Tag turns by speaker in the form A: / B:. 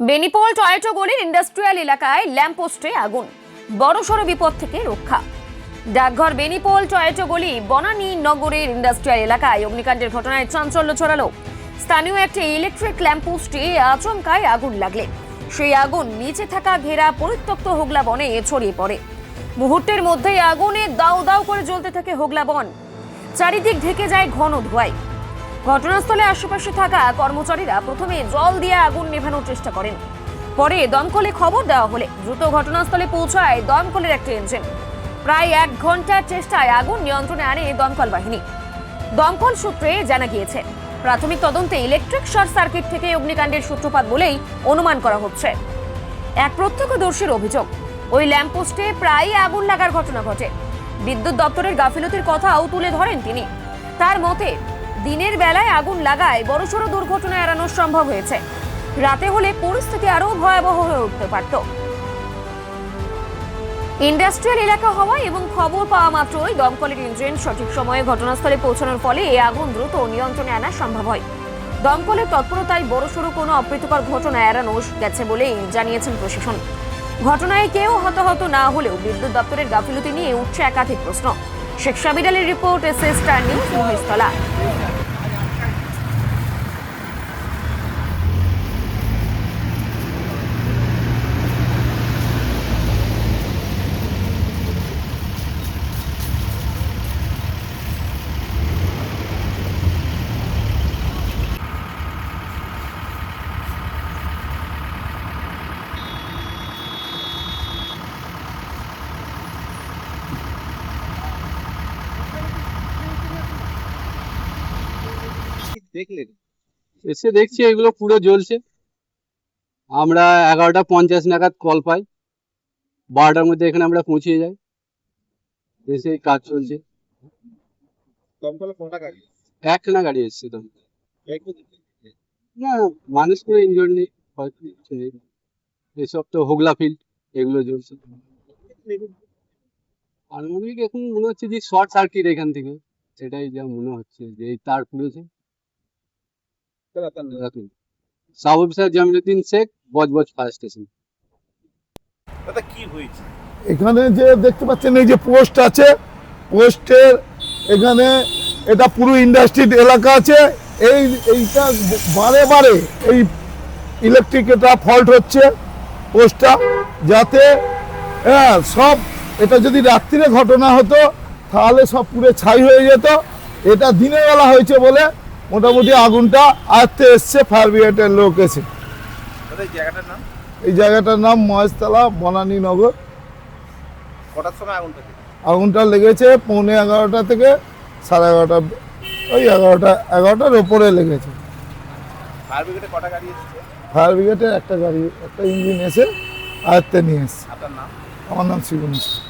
A: বেনিপোল, Toyota গলির industrial এলাকায় ল্যাম্পপোস্টে আগুন। বড়সড় বিপদ থেকে রক্ষা। ডাকঘর বেনিপোল, টয়েটো গলি বনানী নগরের ইন্ডাস্ট্রিয়াল এলাকায় অগ্নিকাণ্ডের ঘটনায় চাঞ্চল্য ছড়ালো। স্থানীয় একটি ইলেকট্রিক ল্যাম্পপোস্টে আচমকায় আগুন লাগলে। সেই আগুন নিচে থাকা ঘেরা পরিত্যক্ত হোগলা বনে ছড়িয়ে পড়ে। মুহূর্তের মধ্যেই আগুনে দাউ দাউ করে জ্বলতে থাকে হোগলা বন। চারিদিক ঢেকে যায় ঘন ধোঁয়ায়। ঘটনাস্থলে আশেপাশে থাকা কর্মচারীরা প্রথমে জল দিয়ে আগুন নেভানোর চেষ্টা করেন। পরে দমকলে খবর দেওয়া হলে দ্রুত ঘটনাস্থলে পৌঁছায় দমকলের একটি ইঞ্জিন প্রায় এক ঘণ্টার চেষ্টায় আগুন নিয়ন্ত্রণে আনে দমকল বাহিনী। দমকল সূত্রে জানা গিয়েছে, প্রাথমিক তদন্তে ইলেকট্রিক শর্ট সার্কিট থেকে অগ্নিকাণ্ডের সূত্রপাত বলেই অনুমান করা হচ্ছে। এক প্রত্যক্ষদর্শীর অভিযোগ, ওই ল্যাম্পপোস্টে প্রায়ই আগুন লাগার ঘটনা ঘটে। বিদ্যুৎ দপ্তরের গাফিলতির কথাও তুলে ধরেন তিনি। তার মতে দিনের বেলায় আগুন লাগায় বড়সড় দুর্ঘটনা এড়ানো সম্ভব হয়েছে। রাতে হলে পরিস্থিতি আরও ভয়াবহ হয়ে উঠতে পারত। ইন্ডাস্ট্রিয়াল এলাকা হওয়া এবং খবর পাওয়া মাত্রই দমকলের ইঞ্জিন সঠিক সময়ে ঘটনাস্থলে পৌঁছানোর ফলে এই আগুন দ্রুত নিয়ন্ত্রণে আনা সম্ভব হয়। দমকলের তৎপরতায় বড়সড় কোনো অপ্রীতিকর ঘটনা এড়ানো গেছে বলেই জানিয়েছেন প্রশাসন। ঘটনায় কেউ হতাহত না হলেও বিদ্যুৎ দপ্তরের গাফিলতি নিয়ে উঠছে একাধিক প্রশ্ন। শেখ সাবির আলীর report S S star Maheshtala.
B: দেখলেন
C: এসে দেখছি এগুলো পুরো জ্বলছে। আমরা এগারোটা পঞ্চাশ নাগাদ কল পাই। বারোটার মধ্যে এখানে আমরা পৌঁছে যাই। এসে কাজ চলছে।
B: গাড়ি
C: একটা এসছে তো না মানুষ কোনো ইনজোর নেই এসব তো হোগলা ফিল্ড এগুলো জ্বলছে। আনুমানিক এখন মনে হচ্ছে যে শর্ট সার্কিট এখান থেকে। সেটাই যা মনে হচ্ছে যে এই তার পুড়েছে sub officer Jamiluddin Sheikh Budge Budge fire station
B: দাদা কি হয়েছে
D: এখানে যে দেখতে পাচ্ছেন এই যে পোস্ট আছে পোস্টের এখানে এটা পুরো ইন্ডাস্ট্রির এলাকা আছে। এই এইটা বারে বারে এই ইলেকট্রিক এটা ফল্ট হচ্ছে পোস্টটা যাতে হ্যাঁ সব এটা যদি রাত্রিরে ঘটনা হতো তাহলে সব পুরো ছাই হয়ে যেত। এটা দিনের বেলা হয়েছে বলে মোটামুটি আগুনটা আয়ত্তে এসছে ফায়ার ব্রিগেডের লোক এসে।
B: এই জায়গাটার নাম?
D: মহেশতলা বনানী নগর।
B: কটার সময় আগুনটা
D: আগুনটা লেগেছে পৌনে এগারোটা থেকে সাড়ে এগারোটা ওই এগারোটা এগারোটার ওপরে লেগেছে।
B: ফায়ার ব্রিগেডে কটা গাড়ি এসেছে?
D: ফায়ার ব্রিগেডের একটা গাড়ি একটা ইঞ্জিন এসে আয়ত্তে নিয়ে এসছে।
B: আপনার নাম?
D: আমার নাম শিবু মিশ্র